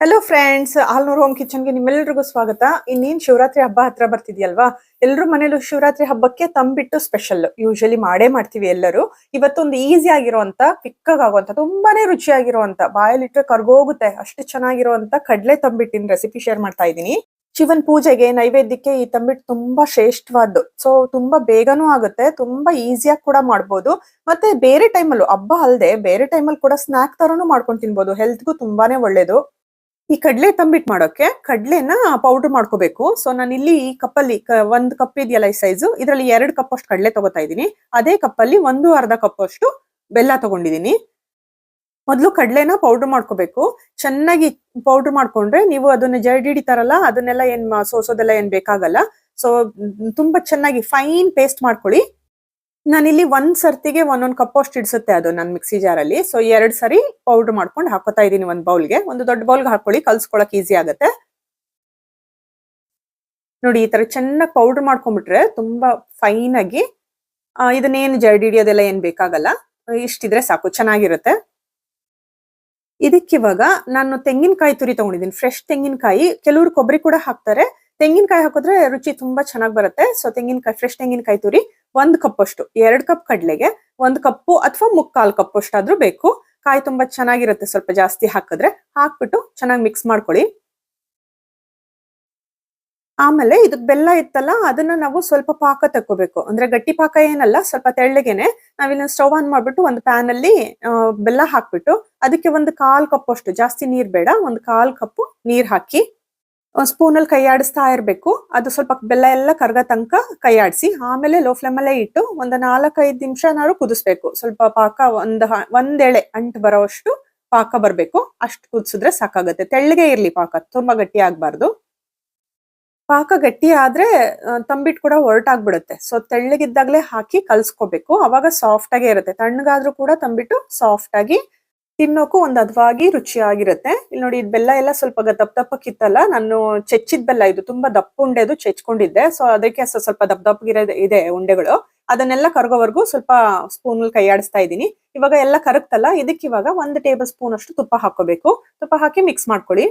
Hello friends Alnoor home ಕಿಚನ್ಗೆ ನಿಮ್ಮೆಲ್ಲರಿಗೂ ಸ್ವಾಗತ. ಇನ್ನೇನ್ ಶಿವರಾತ್ರಿ ಹಬ್ಬ ಹತ್ರ ಬರ್ತಿದ್ಯಲ್ವಾ? ಎಲ್ಲರೂ ಮನೇಲೂ ಶಿವರಾತ್ರಿ ಹಬ್ಬಕ್ಕೆ ತಂಬಿಟ್ಟು ಸ್ಪೆಷಲ್ ಯೂಶಲಿ ಮಾಡೇ ಮಾಡ್ತೀವಿ ಎಲ್ಲರೂ. ಇವತ್ತೊಂದು ಈಸಿ ಆಗಿರುವಂತ ಕ್ವಿಕ್ ಆಗುವಂತ ತುಂಬಾನೇ ರುಚಿಯಾಗಿರುವಂತ ಬಾಯಲ್ಲಿಟ್ರೆ ಕರ್ಗೋಗುತ್ತೆ, ಅಷ್ಟು ಚೆನ್ನಾಗಿರುವಂತ ಕಡ್ಲೆ ತಂಬಿಟ್ಟಿನ ರೆಸಿಪಿ ಶೇರ್ ಮಾಡ್ತಾ ಇದ್ದೀನಿ. ಶಿವನ್ ಪೂಜೆಗೆ, ನೈವೇದ್ಯಕ್ಕೆ ಈ ತಂಬಿಟ್ಟು ತುಂಬಾ ಶ್ರೇಷ್ಠವಾದ್ದು. ಸೊ ತುಂಬಾ ಬೇಗನೂ ಆಗುತ್ತೆ, ತುಂಬಾ ಈಸಿಯಾಗಿ ಕೂಡ ಮಾಡ್ಬೋದು. ಮತ್ತೆ ಬೇರೆ ಟೈಮಲ್ಲೂ ಹಬ್ಬ ಅಲ್ಲದೆ ಬೇರೆ ಟೈಮಲ್ಲಿ ಕೂಡ ಸ್ನಾಕ್ ತರನು ಮಾಡ್ಕೊಂಡು ತಿನ್ಬೋದು. ಹೆಲ್ತ್ಗೂ ತುಂಬಾನೇ ಒಳ್ಳೇದು. ಈ ಕಡ್ಲೆ ತಂಬಿಟ್ ಮಾಡೋಕೆ ಕಡ್ಲೆನ ಪೌಡರ್ ಮಾಡ್ಕೋಬೇಕು. ಸೊ ನಾನು ಇಲ್ಲಿ ಈ ಕಪ್ಪಲ್ಲಿ ಒಂದು ಕಪ್ ಇದೆಯಲ್ಲ ಈ ಸೈಜು ಇದರಲ್ಲಿ ಎರಡು ಕಪ್ ಅಷ್ಟು ಕಡಲೆ ತಗೋತಾ ಇದ್ದೀನಿ. ಅದೇ ಕಪ್ಪಲ್ಲಿ ಒಂದು ಅರ್ಧ ಕಪ್ ಅಷ್ಟು ಬೆಲ್ಲ ತಗೊಂಡಿದ್ದೀನಿ. ಮೊದಲು ಕಡ್ಲೆನ ಪೌಡರ್ ಮಾಡ್ಕೋಬೇಕು. ಚೆನ್ನಾಗಿ ಪೌಡರ್ ಮಾಡ್ಕೊಂಡ್ರೆ ನೀವು ಅದನ್ನ ಜರಡಿ ಹಿಡಿತಾರಲ್ಲ, ಅದನ್ನೆಲ್ಲ ಏನ್ ಸೋಸೋದೆಲ್ಲ ಏನ್ ಬೇಕಾಗಲ್ಲ. ಸೊ ತುಂಬಾ ಚೆನ್ನಾಗಿ ಫೈನ್ ಪೇಸ್ಟ್ ಮಾಡ್ಕೊಳ್ಳಿ. ನಾನಿಲ್ಲಿ ಒಂದ್ ಸರ್ತಿಗೆ ಒಂದೊಂದು ಕಪ್ ಅಷ್ಟು ಇಡ್ಸುತ್ತೆ ಅದು ನನ್ನ ಮಿಕ್ಸಿ ಜಾರಲ್ಲಿ ಸೊ ಎರಡ್ ಸರಿ ಪೌಡರ್ ಮಾಡ್ಕೊಂಡು ಹಾಕೋತಾ ಇದೀನಿ ಒಂದ್ ಬೌಲ್ಗೆ ಒಂದು ದೊಡ್ಡ ಬೌಲ್ಗೆ ಹಾಕೊಳ್ಳಿ, ಕಲ್ಸ್ಕೊಳಕ್ ಈಸಿ ಆಗುತ್ತೆ. ನೋಡಿ, ಈ ತರ ಚೆನ್ನಾಗಿ ಪೌಡರ್ ಮಾಡ್ಕೊಂಡ್ಬಿಟ್ರೆ ತುಂಬಾ ಫೈನ್ ಆಗಿ ಇದನ್ನೇನ್ ಇದನ್ನೇನು ಜರಡಿ ಹಿಡಿಯೋದೆಲ್ಲ ಏನ್ ಬೇಕಾಗಲ್ಲ. ಇಷ್ಟಿದ್ರೆ ಸಾಕು, ಚೆನ್ನಾಗಿರುತ್ತೆ. ಇದಕ್ಕಿವಾಗ ನಾನು ತೆಂಗಿನಕಾಯಿ ತುರಿ ತಗೊಂಡಿದ್ದೀನಿ. ಫ್ರೆಶ್ ತೆಂಗಿನಕಾಯಿ. ಕೆಲವರು ಕೊಬ್ಬರಿ ಕೂಡ ಹಾಕ್ತಾರೆ. ತೆಂಗಿನಕಾಯಿ ಹಾಕಿದ್ರೆ ರುಚಿ ತುಂಬಾ ಚೆನ್ನಾಗಿ ಬರುತ್ತೆ. ಸೊ ತೆಂಗಿನಕಾಯಿ ಫ್ರೆಶ್ ತೆಂಗಿನಕಾಯಿ ತುರಿ. ಒಂದ್ ಕಪ್ ಅಷ್ಟು. ಎರಡ್ ಕಪ್ ಕಡ್ಲೆಗೆ, ಒಂದ್ ಕಪ್ಪು ಅಥವಾ ಮುಕ್ಕಾಲ್ ಕಪ್ ಅಷ್ಟಾದ್ರೂ ಬೇಕು. ಕಾಯಿ ತುಂಬಾ ಚೆನ್ನಾಗಿರುತ್ತೆ ಸ್ವಲ್ಪ ಜಾಸ್ತಿ ಹಾಕಿದ್ರೆ. ಹಾಕ್ಬಿಟ್ಟು ಚೆನ್ನಾಗಿ ಮಿಕ್ಸ್ ಮಾಡ್ಕೊಳ್ಳಿ. ಆಮೇಲೆ ಇದಕ್ ಬೆಲ್ಲ ಇತ್ತಲ್ಲ, ಅದನ್ನ ನಾವು ಸ್ವಲ್ಪ ಪಾಕ ತಕ್ಕೋಬೇಕು. ಅಂದ್ರೆ ಗಟ್ಟಿ ಪಾಕ ಏನಲ್ಲ, ಸ್ವಲ್ಪ ತೆಳ್ಳಗೆನೆ ನಾವಿಲ್ಲಿ ಸ್ಟವ್ ಆನ್ ಮಾಡ್ಬಿಟ್ಟು ಒಂದು ಪ್ಯಾನ್ ಅಲ್ಲಿ ಬೆಲ್ಲ ಹಾಕ್ಬಿಟ್ಟು ಅದಕ್ಕೆ ಒಂದು ಕಾಲ್ ಕಪ್ ಅಷ್ಟು. ಜಾಸ್ತಿ ನೀರ್ ಬೇಡ, ಒಂದು ಕಾಲ್ ಕಪ್ಪು ನೀರ್ ಹಾಕಿ. ಸ್ಪೂನ್ ಕೈಯಾಡಿಸ್ತಾ ಇರಬೇಕು. ಅದು ಸ್ವಲ್ಪ ಬೆಲ್ಲ ಎಲ್ಲ ಕರ್ಗ ತನಕ ಕೈಯಾಡಿಸಿ, ಆಮೇಲೆ ಲೋ ಫ್ಲೇಮ್ ಅಲ್ಲೇ ಇಟ್ಟು ಒಂದು ನಾಲ್ಕೈದು ನಿಮಿಷನಾದ್ರು ಕುದಿಸ್ಬೇಕು. ಸ್ವಲ್ಪ ಪಾಕ ಒಂದ್ ಒಂದೆಳೆ ಒಂದ್ ಅಂಟು ಬರೋಷ್ಟು ಪಾಕ ಬರ್ಬೇಕು. ಅಷ್ಟು ಕುದಿಸಿದ್ರೆ ಸಾಕಾಗುತ್ತೆ. ತೆಳ್ಳಗೆ ಇರ್ಲಿ ಪಾಕ, ತುಂಬಾ ಗಟ್ಟಿ ಆಗ್ಬಾರ್ದು. ಪಾಕ ಗಟ್ಟಿ ಆದ್ರೆ ತಂಬಿಟ್ಟು ಕೂಡ ಹೊರಟಾಗ್ಬಿಡುತ್ತೆ ಸೊ ತೆಳ್ಳಗಿದ್ದಾಗ್ಲೇ ಹಾಕಿ ಕಲ್ಸ್ಕೋಬೇಕು. ಅವಾಗ ಸಾಫ್ಟ್ ಆಗೇ ಇರುತ್ತೆ. ತಣ್ಣಗಾದ್ರೂ ಕೂಡ ತಂಬಿಟ್ಟು ಸಾಫ್ಟ್ ಆಗಿ ತಿನ್ನೋಕು ಒಂದ್ ಹದವಾಗಿ ರುಚಿಯಾಗಿರುತ್ತೆ. ಇಲ್ಲಿ ನೋಡಿ ಇದ್ ಬೆಲ್ಲ ಎಲ್ಲ ಸ್ವಲ್ಪ ದಪ್ಪ ಕಿತ್ತಲ್ಲ ನಾನು ಚೆಚ್ಚಿದ ಬೆಲ್ಲ ಇದು ತುಂಬಾ ದಪ್ಪ ಉಂಡೆದು ಚೆಚ್ಕೊಂಡಿದ್ದೆ. ಸೊ, ಅದಕ್ಕೆ ಸ್ವಲ್ಪ ದಪ್ಪ ದಪ್ಪ ಇದೆ ಉಂಡೆಗಳು. ಅದನ್ನೆಲ್ಲ ಕರಗೋವರೆಗೂ ಸ್ವಲ್ಪ ಸ್ಪೂನ್ ಆಡಿಸ್ತಾ ಇದ್ದೀನಿ. ಇವಾಗ ಎಲ್ಲ ಕರಗ್ತಲ್ಲ, ಇದಕ್ಕೆ ಇವಾಗ ಒಂದ್ ಟೇಬಲ್ ಸ್ಪೂನ್ ಅಷ್ಟು ತುಪ್ಪ ಹಾಕೋಬೇಕು ತುಪ್ಪ ಹಾಕಿ ಮಿಕ್ಸ್ ಮಾಡ್ಕೊಳ್ಳಿ.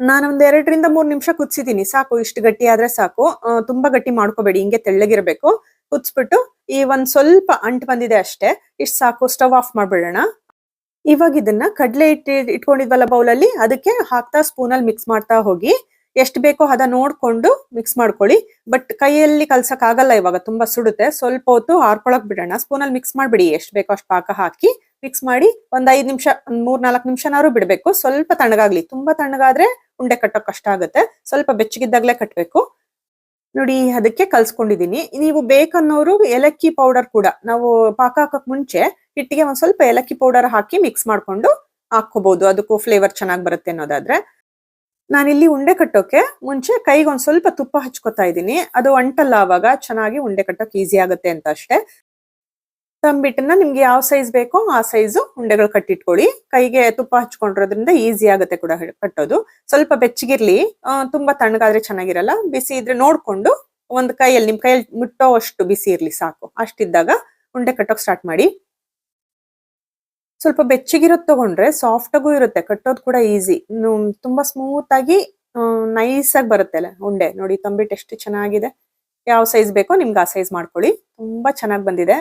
ನಾನು ಒಂದ್ ಎರಡರಿಂದ ಮೂರ್ ನಿಮಿಷ ಕುದಿಸಿದೀನಿ ಸಾಕು, ಇಷ್ಟು ಗಟ್ಟಿ ಆದ್ರೆ ಸಾಕು. ತುಂಬಾ ಗಟ್ಟಿ ಮಾಡ್ಕೋಬೇಡಿ, ಹಿಂಗೆ ತೆಳ್ಳಗಿರ್ಬೇಕು. ಕುದಿಸ್ಬಿಟ್ಟು ಈ ಒಂದ್ ಸ್ವಲ್ಪ ಅಂಟು ಬಂದಿದೆ ಅಷ್ಟೇ. ಇಷ್ಟು ಸಾಕು, ಸ್ಟವ್ ಆಫ್ ಮಾಡ್ಬಿಡೋಣ. ಇವಾಗ ಇದನ್ನ ಕಡ್ಲೆ ಇಟ್ಟು, ಇಟ್ಕೊಂಡಿದ್ವಲ್ಲ ಬೌಲಲ್ಲಿ, ಅದಕ್ಕೆ ಹಾಕ್ತಾ ಸ್ಪೂನಲ್ಲಿ ಮಿಕ್ಸ್ ಮಾಡ್ತಾ ಹೋಗಿ. ಎಷ್ಟು ಬೇಕೋ ಅದ ನೋಡ್ಕೊಂಡು ಮಿಕ್ಸ್ ಮಾಡ್ಕೊಳ್ಳಿ. ಬಟ್ ಕೈಯಲ್ಲಿ ಕಲ್ಸಕ್ ಆಗಲ್ಲ ಇವಾಗ, ತುಂಬಾ ಸುಡುತ್ತೆ. ಸ್ವಲ್ಪ ಹೊತ್ತು ಹಾರ್ಕೊಳಕ್ ಬಿಡೋಣ. ಸ್ಪೂನಲ್ಲಿ ಮಿಕ್ಸ್ ಮಾಡ್ಬಿಡಿ. ಎಷ್ಟು ಬೇಕೋ ಅಷ್ಟು ಪಾಕ ಹಾಕಿ ಮಿಕ್ಸ್ ಮಾಡಿ ಒಂದ್ ಐದ್ ನಿಮಿಷ, ಒಂದ್ ಮೂರ್ ನಾಲ್ಕು ನಿಮಿಷನಾದ್ರು ಬಿಡ್ಬೇಕು. ಸ್ವಲ್ಪ ತಣ್ಣಗಾಗ್ಲಿ. ತುಂಬಾ ತಣ್ಣಗಾದ್ರೆ ಉಂಡೆ ಕಟ್ಟೋಕ್ ಕಷ್ಟ ಆಗುತ್ತೆ. ಸ್ವಲ್ಪ ಬೆಚ್ಚಗಿದ್ದಾಗ್ಲೇ ಕಟ್ಬೇಕು. ನೋಡಿ, ಅದಕ್ಕೆ ಕಲ್ಸ್ಕೊಂಡಿದೀನಿ. ನೀವು ಬೇಕನ್ನೋರು ಏಲಕ್ಕಿ ಪೌಡರ್ ಕೂಡ ನಾವು ಪಾಕ ಹಾಕಕ್ ಮುಂಚೆ ಹಿಟ್ಟಿಗೆ ಒಂದ್ ಸ್ವಲ್ಪ ಏಲಕ್ಕಿ ಪೌಡರ್ ಹಾಕಿ ಮಿಕ್ಸ್ ಮಾಡ್ಕೊಂಡು ಹಾಕೋಬಹುದು ಅದಕ್ಕೂ ಫ್ಲೇವರ್ ಚೆನ್ನಾಗಿ ಬರುತ್ತೆ ಅನ್ನೋದಾದ್ರೆ. ನಾನಿಲ್ಲಿ ಉಂಡೆ ಕಟ್ಟೋಕೆ ಮುಂಚೆ ಕೈಗೆ ಒಂದ್ ಸ್ವಲ್ಪ ತುಪ್ಪ ಹಚ್ಕೊತಾ ಇದ್ದೀನಿ ಅದು ಅಂಟಲ್ಲ ಅವಾಗ ಚೆನ್ನಾಗಿ ಉಂಡೆ ಕಟ್ಟೋಕೆ ಈಸಿ ಆಗುತ್ತೆ ಅಂತ ಅಷ್ಟೇ. ತಂಬಿಟ್ಟನ್ನ ನಿಮ್ಗೆ ಯಾವ ಸೈಜ್ ಬೇಕೋ ಆ ಸೈಜು ಉಂಡೆಗಳು ಕಟ್ಟಿಟ್ಕೊಳ್ಳಿ. ಕೈಗೆ ತುಪ್ಪ ಹಚ್ಕೊಂಡಿರೋದ್ರಿಂದ ಈಸಿ ಆಗುತ್ತೆ ಕೂಡ ಕಟ್ಟೋದು. ಸ್ವಲ್ಪ ಬೆಚ್ಚಗಿರ್ಲಿ. ತುಂಬಾ ತಣ್ಣಗಾದ್ರೆ ಚೆನ್ನಾಗಿರಲ್ಲ. ಬಿಸಿ ಇದ್ರೆ ನೋಡ್ಕೊಂಡು ಒಂದ್ ಕೈಯಲ್ಲಿ, ನಿಮ್ ಕೈಯಲ್ಲಿ ಮುಟ್ಟೋ ಅಷ್ಟು ಬಿಸಿ ಇರ್ಲಿ ಸಾಕು. ಅಷ್ಟಿದ್ದಾಗ ಉಂಡೆ ಕಟ್ಟೋಕ್ ಸ್ಟಾರ್ಟ್ ಮಾಡಿ. ಸ್ವಲ್ಪ ಬೆಚ್ಚಗಿರೋದ್ ತಗೊಂಡ್ರೆ ಸಾಫ್ಟ್ ಆಗೂ ಇರುತ್ತೆ. ಕಟ್ಟೋದು ಕೂಡ ಈಸಿ ತುಂಬಾ ಸ್ಮೂತ್ ಆಗಿ ನೈಸ್ ಆಗಿ ಬರುತ್ತೆ ಉಂಡೆ. ನೋಡಿ ತಂಬಿಟ್ಟು ಎಷ್ಟು ಚೆನ್ನಾಗಿದೆ. ಯಾವ ಸೈಜ್ ಬೇಕೋ ನಿಮ್ಗೆ ಆ ಸೈಜ್ ಮಾಡ್ಕೊಳ್ಳಿ. ತುಂಬಾ ಚೆನ್ನಾಗಿ ಬಂದಿದೆ.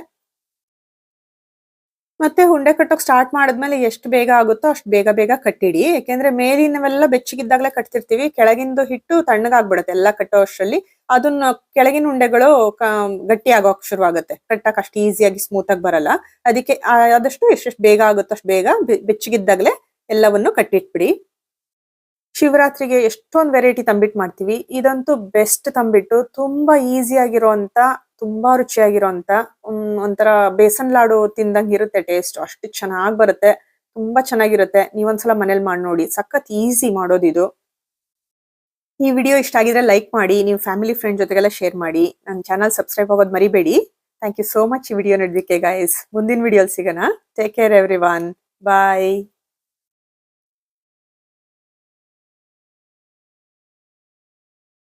ಮತ್ತೆ ಉಂಡೆ ಕಟ್ಟೋಕ್ ಸ್ಟಾರ್ಟ್ ಮಾಡಿದ್ಮೇಲೆ ಎಷ್ಟು ಬೇಗ ಆಗುತ್ತೋ ಅಷ್ಟು ಬೇಗ ಬೇಗ ಕಟ್ಟಿಡಿ. ಯಾಕೆಂದ್ರೆ ಮೇಲಿನವೆಲ್ಲ ಬೆಚ್ಚಗಿದ್ದಾಗಲೇ ಕಟ್ತಿರ್ತೀವಿ. ಕೆಳಗಿಂದು ಹಿಟ್ಟು ತಣ್ಣಗಾಗ್ಬಿಡುತ್ತೆ ಎಲ್ಲ ಕಟ್ಟೋ ಅಷ್ಟರಲ್ಲಿ ಅದನ್ನ ಕೆಳಗಿನ ಉಂಡೆಗಳು ಗಟ್ಟಿ ಆಗೋಕ್ ಶುರುವಾಗುತ್ತೆ. ಕಟ್ಟಕ್ ಅಷ್ಟು ಈಸಿಯಾಗಿ ಸ್ಮೂತ್ ಆಗಿ ಬರಲ್ಲ. ಅದಕ್ಕೆ ಆದಷ್ಟು ಎಷ್ಟೆಷ್ಟು ಬೇಗ ಆಗುತ್ತೋ ಅಷ್ಟು ಬೇಗ ಬೆಚ್ಚಗಿದ್ದಾಗಲೇ ಎಲ್ಲವನ್ನು ಕಟ್ಟಿಟ್ಬಿಡಿ. ಶಿವರಾತ್ರಿಗೆ ಎಷ್ಟೊಂದು ವೆರೈಟಿ ತಂಬಿಟ್ಟು ಮಾಡ್ತೀವಿ. ಇದಂತೂ ಬೆಸ್ಟ್ ತಂಬಿಟ್ಟು ತುಂಬಾ ಈಸಿ ಆಗಿರೋಂತ ತುಂಬಾ ರುಚಿಯಾಗಿರೋಂತ ಒಂಥರ ಬೇಸನ್ ಲಾಡು ತಿಂದಂಗೆ ಇರುತ್ತೆ ಟೇಸ್ಟ್ ಅಷ್ಟು ಚೆನ್ನಾಗಿ ಬರುತ್ತೆ. ತುಂಬಾ ಚೆನ್ನಾಗಿರುತ್ತೆ. ನೀವೊಂದ್ಸಲ ಮನೇಲಿ ಮಾಡಿ ನೋಡಿ. ಸಖತ್ ಈಸಿ ಮಾಡೋದಿದು. ಈ ವಿಡಿಯೋ ಇಷ್ಟ ಆಗಿದ್ರೆ ಲೈಕ್ ಮಾಡಿ ನೀವು ಫ್ಯಾಮಿಲಿ ಫ್ರೆಂಡ್ ಜೊತೆಗೆಲ್ಲ ಶೇರ್ ಮಾಡಿ. ನನ್ನ ಚಾನಲ್ ಸಬ್ಸ್ಕ್ರೈಬ್ ಆಗೋದು ಮರಿಬೇಡಿ. ಥ್ಯಾಂಕ್ ಯು ಸೋ ಮಚ್ ಈ ವಿಡಿಯೋ ನೋಡೋದಕ್ಕೆ ಗೈಸ್ ಮುಂದಿನ ವಿಡಿಯೋಲ್ ಸಿಗೋಣ. ಟೇಕ್ ಕೇರ್ ಎವ್ರಿ ಬಾಯ್